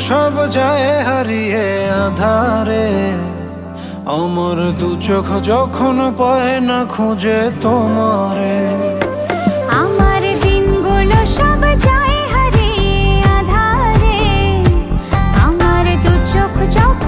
সব যায় হারিয়ে আধারে। অমর দু চোখ যখন পায় না খুঁজে তোমারে। আমার দিনগুলো সব হারিয়ে আধারে। আমার দু চোখ যখন